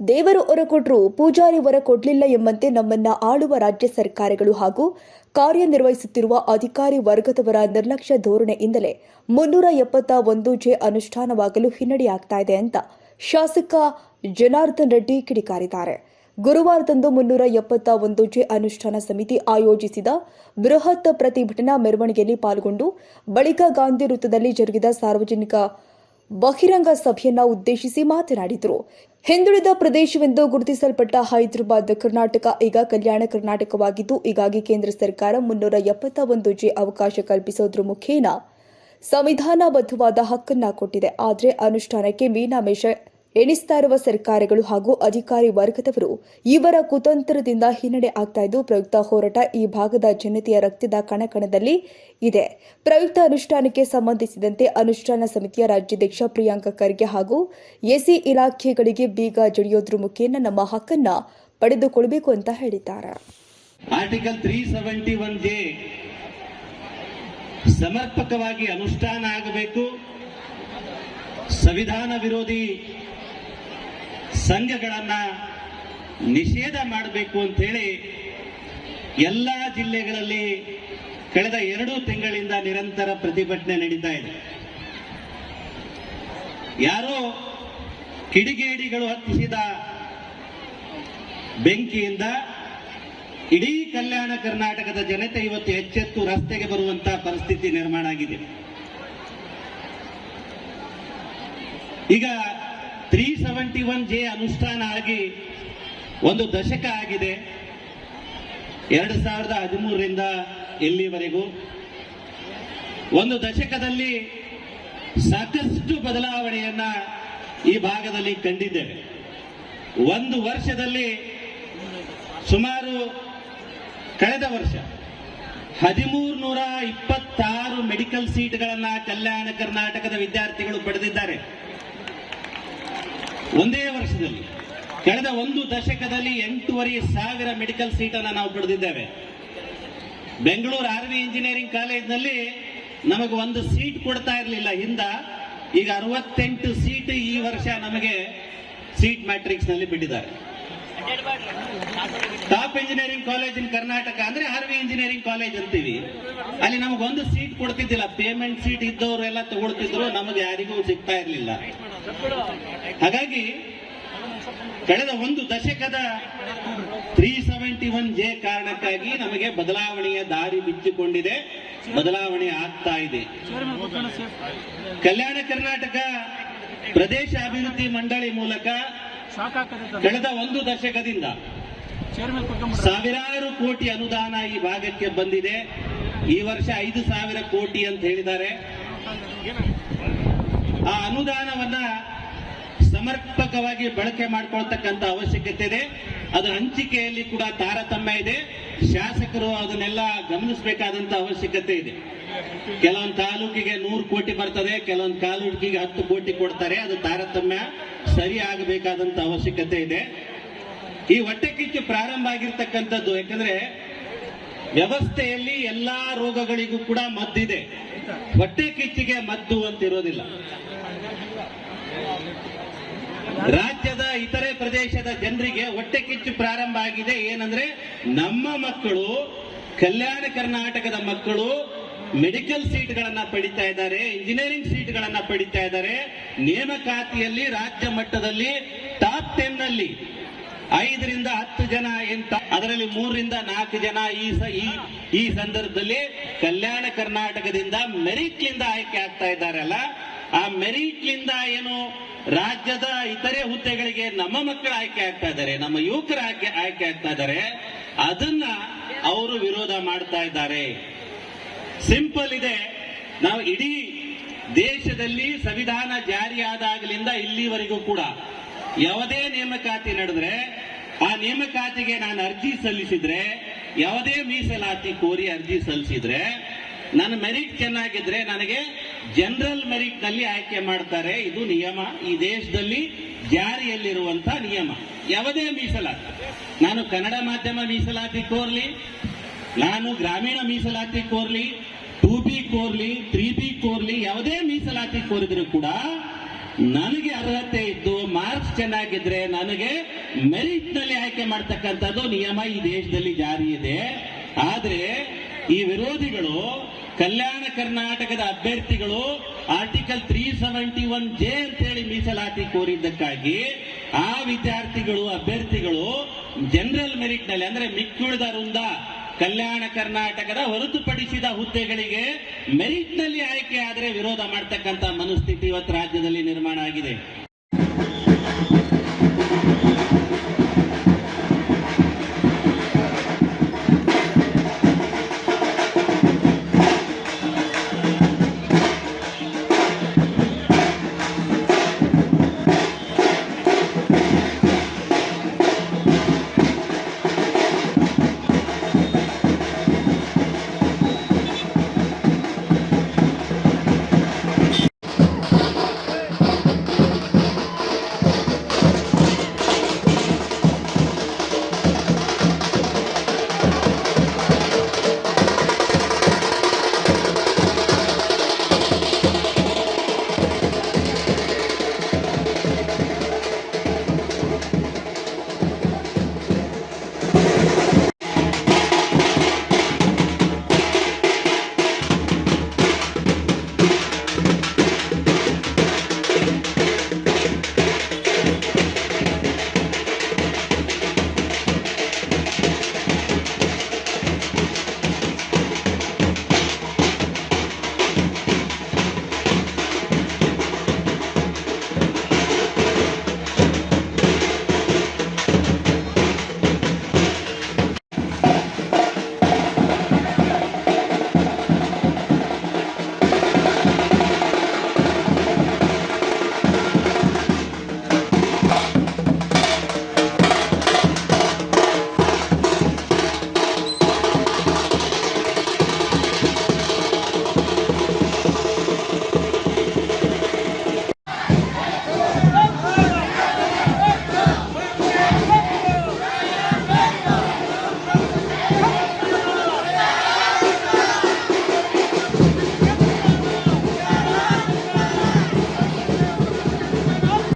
ದೇವರು ಹೊರ ಕೊಟ್ಟರು ಪೂಜಾರಿ ಹೊರ ಕೊಡಲಿಲ್ಲ ಎಂಬಂತೆ ನಮ್ಮನ್ನ ಆಳುವ ರಾಜ್ಯ ಸರ್ಕಾರಗಳು ಹಾಗೂ ಕಾರ್ಯನಿರ್ವಹಿಸುತ್ತಿರುವ ಅಧಿಕಾರಿ ವರ್ಗದವರ ನಿರ್ಲಕ್ಷ್ಯ ಧೋರಣೆಯಿಂದಲೇ ಮುನ್ನೂರ ಎಪ್ಪತ್ತ ಒಂದು ಜೆ ಅನುಷ್ಠಾನವಾಗಲು ಹಿನ್ನಡೆಯಾಗ್ತಾ ಇದೆ ಅಂತ ಶಾಸಕ ಜನಾರ್ದನ್ ರೆಡ್ಡಿ ಕಿಡಿಕಾರಿದ್ದಾರೆ. ಗುರುವಾರದಂದು ಮುನ್ನೂರ ಎಪ್ಪತ್ತ ಒಂದು ಜೆ ಅನುಷ್ಠಾನ ಸಮಿತಿ ಆಯೋಜಿಸಿದ ಬೃಹತ್ ಪ್ರತಿಭಟನಾ ಮೆರವಣಿಗೆಯಲ್ಲಿ ಪಾಲ್ಗೊಂಡು ಬಳಿಕ ಗಾಂಧಿ ವೃತ್ತದಲ್ಲಿ ಜರುಗಿದ ಸಾರ್ವಜನಿಕ ಬಹಿರಂಗ ಸಭೆಯನ್ನ ಉದ್ದೇಶಿಸಿ ಮಾತನಾಡಿದರು. ಹಿಂದುಳಿದ ಪ್ರದೇಶವೆಂದು ಗುರುತಿಸಲ್ಪಟ್ಟ ಹೈದರಾಬಾದ್, ಕರ್ನಾಟಕ ಈಗ ಕಲ್ಯಾಣ ಕರ್ನಾಟಕವಾಗಿದ್ದು, ಹೀಗಾಗಿ ಕೇಂದ್ರ ಸರ್ಕಾರ ಮುನ್ನೂರ ಎಪ್ಪತ್ತ ಒಂದು ಜೆ ಅವಕಾಶ ಕಲ್ಪಿಸೋದ್ರ ಮುಖೇನ ಸಂವಿಧಾನಬದ್ಧವಾದ ಹಕ್ಕನ್ನ ಕೊಟ್ಟಿದೆ. ಆದರೆ ಅನುಷ್ಠಾನಕ್ಕೆ ಮೀನಾಮೇಷ ಎಣಿಸ್ತಾ ಇರುವ ಸರ್ಕಾರಗಳು ಹಾಗೂ ಅಧಿಕಾರಿ ವರ್ಗದವರು ಇವರ ಕುತಂತ್ರದಿಂದ ಹಿನ್ನಡೆ ಆಗ್ತಾ ಇದ್ದು, ಪ್ರಯುಕ್ತ ಹೋರಾಟ ಈ ಭಾಗದ ಜನತೆಯ ರಕ್ತದ ಕಣಕಣದಲ್ಲಿ ಇದೆ. ಪ್ರಯುಕ್ತ ಅನುಷ್ಠಾನಕ್ಕೆ ಸಂಬಂಧಿಸಿದಂತೆ ಅನುಷ್ಠಾನ ಸಮಿತಿಯ ರಾಜ್ಯಾಧ್ಯಕ್ಷ ಪ್ರಿಯಾಂಕ ಖರ್ಗೆ ಹಾಗೂ ಎಸಿ ಇಲಾಖೆಗಳಿಗೆ ಬೀಗ ಜಡಿಯೋದ್ರ ಮುಖೇನ ನಮ್ಮ ಹಕ್ಕನ್ನ ಪಡೆದುಕೊಳ್ಳಬೇಕು ಅಂತ ಹೇಳಿದ್ದಾರೆ. ಸಮರ್ಪಕವಾಗಿ ಅನುಷ್ಠಾನ ಆಗಬೇಕು. ಸಂವಿಧಾನ ವಿರೋಧಿ ಸಂಘಗಳನ್ನ ನಿಷೇಧ ಮಾಡಬೇಕು ಅಂತೇಳಿ ಎಲ್ಲ ಜಿಲ್ಲೆಗಳಲ್ಲಿ ಕಳೆದ ಎರಡು ತಿಂಗಳಿಂದ ನಿರಂತರ ಪ್ರತಿಭಟನೆ ನಡೀತಾ ಇದೆ. ಯಾರೋ ಕಿಡಿಗೇಡಿಗಳು ಹತ್ತಿಸಿದ ಬೆಂಕಿಯಿಂದ ಇಡೀ ಕಲ್ಯಾಣ ಕರ್ನಾಟಕದ ಜನತೆ ಇವತ್ತು ಎಚ್ಚೆತ್ತು ರಸ್ತೆಗೆ ಬರುವಂತಹ ಪರಿಸ್ಥಿತಿ ನಿರ್ಮಾಣ ಆಗಿದೆ. ಈಗ ತ್ರೀ ಸೆವೆಂಟಿ ಒನ್ ಜೆ ಅನುಷ್ಠಾನ ಆಗಿ ಒಂದು ದಶಕ ಆಗಿದೆ. ಎರಡು ಸಾವಿರದ ಹದಿಮೂರರಿಂದ ಇಲ್ಲಿವರೆಗೂ. ಒಂದು ದಶಕದಲ್ಲಿ ಸಾಕಷ್ಟು ಬದಲಾವಣೆಯನ್ನ ಈ ಭಾಗದಲ್ಲಿ ಕಂಡಿದ್ದೇವೆ. ಒಂದು ವರ್ಷದಲ್ಲಿ ಸುಮಾರು ಕಳೆದ ವರ್ಷ ಹದಿಮೂರು ನೂರ ಇಪ್ಪತ್ತಾರು ಮೆಡಿಕಲ್ ಸೀಟ್ಗಳನ್ನ ಕಲ್ಯಾಣ ಕರ್ನಾಟಕದ ವಿದ್ಯಾರ್ಥಿಗಳು ಪಡೆದಿದ್ದಾರೆ. ಒಂದೇ ವರ್ಷದಲ್ಲಿ, ಕಳೆದ ಒಂದು ದಶಕದಲ್ಲಿ ಎಂಟೂವರೆ ಸಾವಿರ ಮೆಡಿಕಲ್ ಸೀಟನ್ನು ನಾವು ಪಡೆದಿದ್ದೇವೆ. ಬೆಂಗಳೂರು ಆರ್ವಿ ಇಂಜಿನಿಯರಿಂಗ್ ಕಾಲೇಜ್ನಲ್ಲಿ ನಮಗೆ ಒಂದು ಸೀಟ್ ಕೊಡ್ತಾ ಇರಲಿಲ್ಲ. ಹಿಂದ ಈಗ ಅರವತ್ತೆಂಟು ಸೀಟ್ ಈ ವರ್ಷ ನಮಗೆ ಸೀಟ್ ಮ್ಯಾಟ್ರಿಕ್ಸ್ನಲ್ಲಿ ಬಿಟ್ಟಿದ್ದಾರೆ. Top engineering college in Karnataka ಅಂದ್ರೆ ಆರ್ವಿ ಇಂಜಿನಿಯರಿಂಗ್ ಕಾಲೇಜ್ ಅಂತೀವಿ. ಅಲ್ಲಿ ನಮಗೊಂದು ಸೀಟ್ ಕೊಡ್ತಿದ್ದಿಲ್ಲ. ಪೇಮೆಂಟ್ ಸೀಟ್ ಇದ್ದವರು ಎಲ್ಲ ತಗೊಳ್ತಿದ್ರು. ನಮಗೆ ಯಾರಿಗೂ ಸಿಗ್ತಾ ಇರಲಿಲ್ಲ. ಹಾಗಾಗಿ ಕಳೆದ ಒಂದು ದಶಕದ ತ್ರೀ ಸೆವೆಂಟಿ ಒನ್ ಜೆ ಕಾರಣಕ್ಕಾಗಿ ನಮಗೆ ಬದಲಾವಣೆಯ ದಾರಿ ಬಿಚ್ಚಿಕೊಂಡಿದೆ. ಬದಲಾವಣೆ ಆಗ್ತಾ ಇದೆ. ಕಲ್ಯಾಣ ಕರ್ನಾಟಕ ಪ್ರದೇಶ ಅಭಿವೃದ್ಧಿ ಮಂಡಳಿ ಮೂಲಕ ಕಳೆದ ಒಂದು ದಶಕದಿಂದ ಸಾವಿರಾರು ಕೋಟಿ ಅನುದಾನ ಈ ಭಾಗಕ್ಕೆ ಬಂದಿದೆ. ಈ ವರ್ಷ ಐದು ಸಾವಿರ ಕೋಟಿ ಅಂತ ಹೇಳಿದ್ದಾರೆ. ಆ ಅನುದಾನವನ್ನ ಸಮರ್ಪಕವಾಗಿ ಬಳಕೆ ಮಾಡ್ಕೊಳ್ತಕ್ಕಂಥ ಅವಶ್ಯಕತೆ ಇದೆ. ಅದು ಹಂಚಿಕೆಯಲ್ಲಿ ಕೂಡ ತಾರತಮ್ಯ ಇದೆ. ಶಾಸಕರು ಅದನ್ನೆಲ್ಲ ಗಮನಿಸಬೇಕಾದಂತ ಅವಶ್ಯಕತೆ ಇದೆ. ಕೆಲವೊಂದು ತಾಲೂಕಿಗೆ ನೂರು ಕೋಟಿ ಬರ್ತದೆ, ಕೆಲವೊಂದು ತಾಲೂಕಿಗೆ ಹತ್ತು ಕೋಟಿ ಕೊಡ್ತಾರೆ. ಅದು ತಾರತಮ್ಯ ಸರಿ ಆಗಬೇಕಾದಂತ ಅವಶ್ಯಕತೆ ಇದೆ. ಈ ಹೊಟ್ಟೆ ಕಿಚ್ಚು ಪ್ರಾರಂಭ ಆಗಿರ್ತಕ್ಕಂಥದ್ದು ಯಾಕಂದ್ರೆ ವ್ಯವಸ್ಥೆಯಲ್ಲಿ ಎಲ್ಲಾ ರೋಗಗಳಿಗೂ ಕೂಡ ಮದ್ದಿದೆ. ಹೊಟ್ಟೆ ಕಿಚ್ಚಿಗೆ ಮದ್ದು ಅಂತ ಇರೋದಿಲ್ಲ. ರಾಜ್ಯದ ಇತರೆ ಪ್ರದೇಶದ ಜನರಿಗೆ ಹೊಟ್ಟೆ ಕಿಚ್ಚು ಪ್ರಾರಂಭ ಆಗಿದೆ. ಏನಂದ್ರೆ ನಮ್ಮ ಮಕ್ಕಳು, ಕಲ್ಯಾಣ ಕರ್ನಾಟಕದ ಮಕ್ಕಳು ಮೆಡಿಕಲ್ ಸೀಟ್ಗಳನ್ನ ಪಡಿತಾ ಇದ್ದಾರೆ, ಇಂಜಿನಿಯರಿಂಗ್ ಸೀಟ್ಗಳನ್ನ ಪಡಿತಾ ಇದ್ದಾರೆ. ನೇಮಕಾತಿಯಲ್ಲಿ ರಾಜ್ಯ ಮಟ್ಟದಲ್ಲಿ ಟಾಪ್ ಟೆನ್ನಲ್ಲಿ ಐದರಿಂದ ಹತ್ತು ಜನ ಎಂತ, ಅದರಲ್ಲಿ ಮೂರರಿಂದ ನಾಲ್ಕು ಜನ ಈ ಈ ಸಂದರ್ಭದಲ್ಲಿ ಕಲ್ಯಾಣ ಕರ್ನಾಟಕದಿಂದ ಮೆರಿಟ್ ಲಿಂದ ಆಯ್ಕೆ ಆಗ್ತಾ ಇದ್ದಾರಲ್ಲ ಆ ಮೆರಿಟ್ ಲಿಂದ ಏನು ರಾಜ್ಯದ ಇತರೆ ಹುದ್ದೆಗಳಿಗೆ ನಮ್ಮ ಮಕ್ಕಳು ಆಯ್ಕೆ ಆಗ್ತಾ ಇದ್ದಾರೆ, ನಮ್ಮ ಯುವಕರು ಆಯ್ಕೆ ಆಯ್ಕೆ ಆಗ್ತಾ ಇದ್ದಾರೆ, ಅದನ್ನ ಅವರು ವಿರೋಧ ಮಾಡ್ತಾ ಇದ್ದಾರೆ. ಸಿಂಪಲ್ ಇದೆ, ನಾವು ಇಡೀ ದೇಶದಲ್ಲಿ ಸಂವಿಧಾನ ಜಾರಿಯಾದಾಗಲಿಂದ ಇಲ್ಲಿವರೆಗೂ ಕೂಡ ಯಾವುದೇ ನೇಮಕಾತಿ ನಡೆದ್ರೆ, ಆ ನೇಮಕಾತಿಗೆ ನಾನು ಅರ್ಜಿ ಸಲ್ಲಿಸಿದ್ರೆ, ಯಾವುದೇ ಮೀಸಲಾತಿ ಕೋರಿ ಅರ್ಜಿ ಸಲ್ಲಿಸಿದ್ರೆ, ನನ್ನ ಮೆರಿಟ್ ಚೆನ್ನಾಗಿದ್ರೆ ನನಗೆ ಜನರಲ್ ಮೆರಿಟ್ನಲ್ಲಿ ಆಯ್ಕೆ ಮಾಡ್ತಾರೆ. ಇದು ನಿಯಮ. ಈ ದೇಶದಲ್ಲಿ ಜಾರಿಯಲ್ಲಿರುವಂತ ನಿಯಮ. ಯಾವುದೇ ಮೀಸಲಾತಿ. ನಾನು ಕನ್ನಡ ಮಾಧ್ಯಮ ಮೀಸಲಾತಿ ಕೋರ್ಲಿ, ನಾನು ಗ್ರಾಮೀಣ ಮೀಸಲಾತಿ ಕೋರ್ಲಿ ಟೂ ಬಿ ಕೋರ್ಲಿ ತ್ರೀ ಬಿ ಕೋರ್ಲಿ, ಯಾವುದೇ ಮೀಸಲಾತಿ ಕೋರಿದ್ರು ಕೂಡ ನನಗೆ ಅರ್ಹತೆ ಇದ್ದು ಮಾರ್ಕ್ಸ್ ಚೆನ್ನಾಗಿದ್ರೆ ನನಗೆ ಮೆರಿಟ್ನಲ್ಲಿ ಆಯ್ಕೆ ಮಾಡ್ತಕ್ಕಂಥದ್ದು ನಿಯಮ. ಈ ದೇಶದಲ್ಲಿ ಜಾರಿ ಇದೆ. ಆದ್ರೆ ಈ ವಿರೋಧಿಗಳು ಕಲ್ಯಾಣ ಕರ್ನಾಟಕದ ಅಭ್ಯರ್ಥಿಗಳು article three seventy one J ಅಂತೇಳಿ ಮೀಸಲಾತಿ ಕೋರಿದ್ದಕ್ಕಾಗಿ ಆ ವಿದ್ಯಾರ್ಥಿಗಳು, ಅಭ್ಯರ್ಥಿಗಳು ಜನರಲ್ ಮೆರಿಟ್ನಲ್ಲಿ ಅಂದ್ರೆ ಮಿಕ್ಕುಳಿದ ವೃಂದ ಕಲ್ಯಾಣ ಕರ್ನಾಟಕದ ಹೊರತುಪಡಿಸಿದ ಹುದ್ದೆಗಳಿಗೆ ಮೆರಿಟ್ನಲ್ಲಿ ಆಯ್ಕೆ ಆದರೆ ವಿರೋಧ ಮಾಡ್ತಕ್ಕಂಥ ಮನಸ್ಥಿತಿ ಇವತ್ತು ರಾಜ್ಯದಲ್ಲಿ ನಿರ್ಮಾಣ ಆಗಿದೆ.